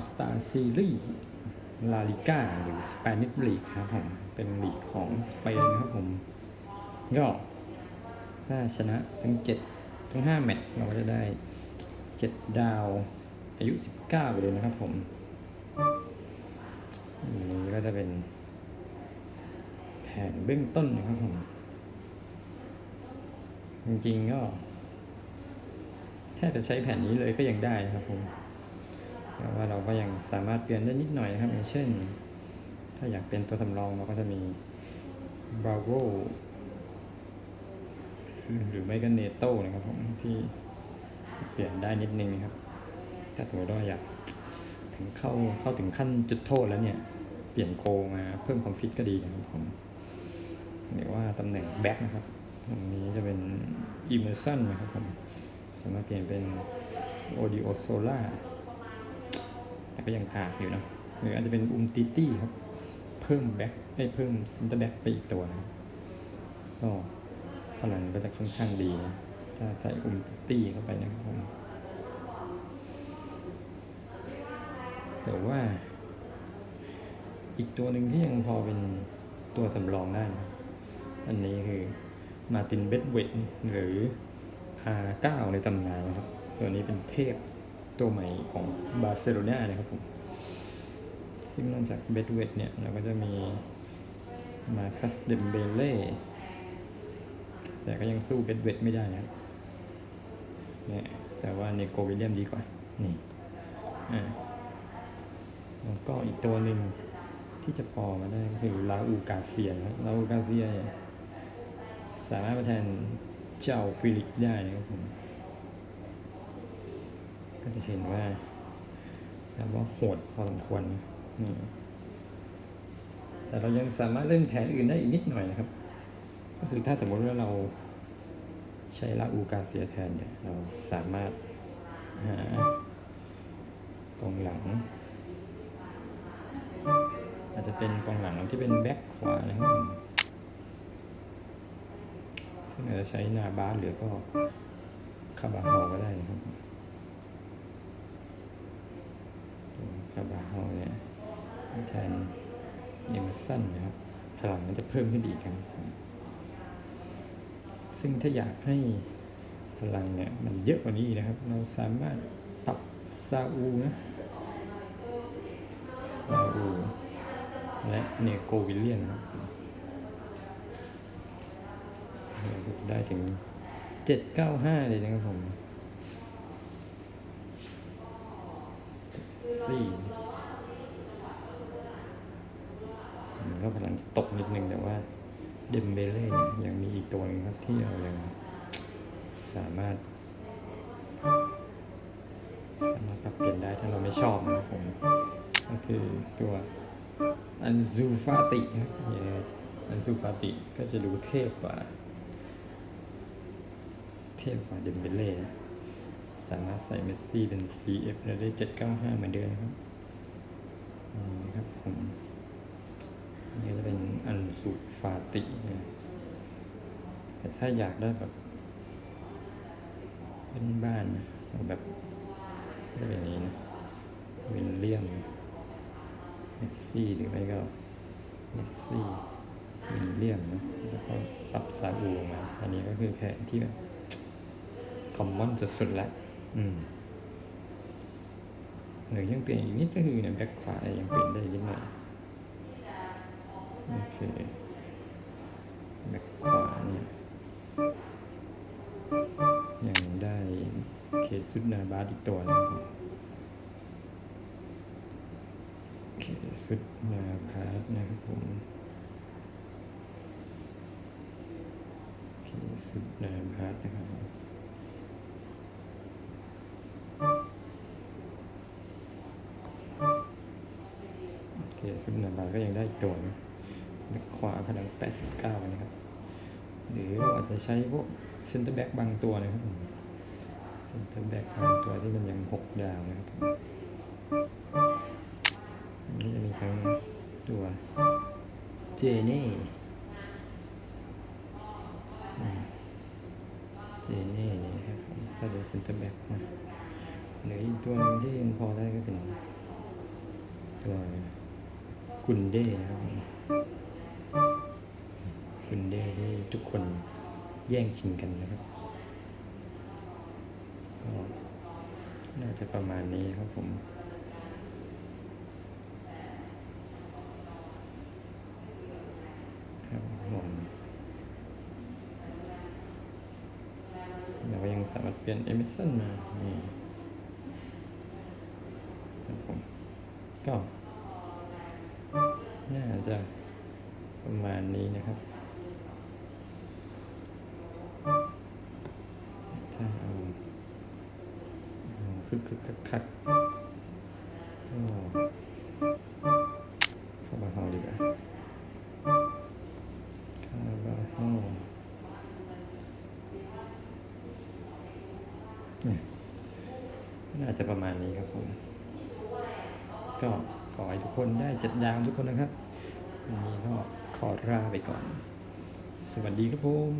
มาพบกับ All Star Series ลาลิก้าหรือ Spanish League ครับผมเป็นลีกของสเปนครับผมก็ถ้าชนะทั้ง7ทั้ง5แมตช์เราก็จะได้7ดาวอายุ19ไปเลยนะครับผมนี้ก็จะเป็นแผนเบื้องต้นนะครับผม จริงๆก็แทบจะใช้แผนนี้เลยก็ยังได้นะครับผม แต่ว่าเราก็ยังสามารถเปลี่ยนได้นิดหน่อยนะครับอย่างเช่น ถ้าอยากเป็นตัวสำรองเราก็จะมีบาโ o หรือไม่ก็เนโต้นะครับผมที่เปลี่ยนได้นิดนึงนะครับ ถ้าสมมติว่าอยากถึงเข้าเข้าถึงขั้นจุดโทษแล้วเนี่ย เปลี่ยนโกมาเพิ่มความฟิตก็ดีนะครับผมหรือว่าตำแหน่งแบ็คนะครับตรงนี้จะเป็นอิมเมอร์ซันนะครับผมสามารถเปลี่ยนเป็นโอดิโอโซล่า แต่ก็ยังกากอยู่นะหรืออาจจะเป็นอุมติตี้ครับ เพิ่มแบ็คให้เพิ่มซินเตอร์แบ็คไปอีกตัวนะก็พลังก็จะค่อนข้างดีนะถ้าใส่อุมติตี้เข้าไปนะครับผมแต่ว่า อีกตัวหนึ่งที่ยังพอเป็นตัวสำรองได้นะอันนี้คือมาตินเบดเวตหรือ R9 ในตำนานนะครับ ตัวนี้เป็นเทพ ตัวใหม่ของบาร์เซโลนานะครับผม ซึ่งนอกจากเบดเวตเนี่ยเราก็จะมีมาคัสเดมเบเล่แต่ก็ยังสู้เบดเวตไม่ได้นะเนี่ยแต่ว่าเนโกวิลเลียมดีกว่า นี่อ่าแล้วก็อีกตัวหนึ่งที่จะพอมาได้ก็คือลาอูกาเซียนะลาอูกาเซียเนี่ยสามารถมาแทนเจ้าฟิลิปได้นะครับผม ก็จะเห็นว่าแบบว่าโหดพอสมควรนี่แต่เรายังสามารถเล่นแผนอื่นได้อีกนิดหน่อยนะครับ ก็คือถ้าสมมติว่าเราใช้ลาอูกาเซียแทนเนี่ย เราสามารถหากองหลัง อาจจะเป็นกองหลังที่เป็นแบ็คขวานะครับซึ่งอาจจะใช้นาบาสหรือก็คาบาฮอก็ได้นะครับ คาบาฮอลเนี่ยแทนเอเมอร์สันนะครับพลังมันจะเพิ่มขึ้นอีกครับ ซึ่งถ้าอยากให้พลังเนี่ยมันเยอะกว่านี้นะครับ เราสามารถปรับซาอูนะซาอูและเนโกวิลเลียนครับเราจะได้ถึง 795 เลยนะครับผม สี่มันก็พลังตกนิดนึงแต่ว่าเดมเบเล่เนี่ยยังมีอีกตัวหนึงครับที่เรายังสามารถสามารถปรับเปลี่ยนได้ถ้าเราไม่ชอบนะครับผม ก็คือตัวอันซูฟาติครับเนี่ยอันซูฟาติก็จะดูเทพกว่า เทพกว่าเดมเบเล่นะ สามารถใส่เมสซี่เป็น CF แล้วได้ 795 เหมือนเดิมนครับนี่ครับผมอันนี่จะเป็นอันสุฟาตินะแต่ถ้าอยากได้แบบ เป็นบ้านนะแบบจะเป็นนี้นะวินเลียมเมสซี่หรือไม่ก็เมสซี่วินเลียมนะแล้วก็ปรับซาอูมาอันนี้ก็คือแผนที่แบบคอมมอนสุดๆแล้ว หรือยังเปลี่ยนอีกนิดก็คือเนี่ยแบ็คขวายังเปลี่ยนได้อีกนิดหน่อยโอเคแบ็คขวาเนี่ยยังได้เคซุดนาบาสอีกตัวนะครับเคซุดนาบาสนะครับผมเคซุดนาบาสนะครับ คซุปนาบาก็ยังได้ตัวนะแบ็คขวาพลัง 89 นะครับ หรือเราอาจจะใช้พวกเซนเตอร์แบ็กบางตัวนะครับเซนเตอร์แบ็กบางตัวที่มันยัง 6 ดาวนะครับผมนนี้จะมีทั้งตัวเจเน่เจเน่นี่นะครับถ้าเป็นเซนเตอร์แบ็กนะหรืออีกตัวหนึงที่ยังพอได้ก็เป็นตัว กุนเด้นะครับผมกุนเด้ที่ทุกคนแย่งชิงกันนะครับก็น่าจะประมาณนี้ครับผมครับผมเรายังสามารถเปลี่ยน emission มานี่ครับผมก็ จะประมาณนี้นะครับถ้าเอาคึกคึกคักคักเข้ามาห้องดีกว่าคาร์บาโฮเนี่น่าจะประมาณนี้ครับผมก็ขอให้ทุกคนได้จัดยาวทุกคนนะครับ วันนี้ก็ขอลาไปก่อน สวัสดีครับผม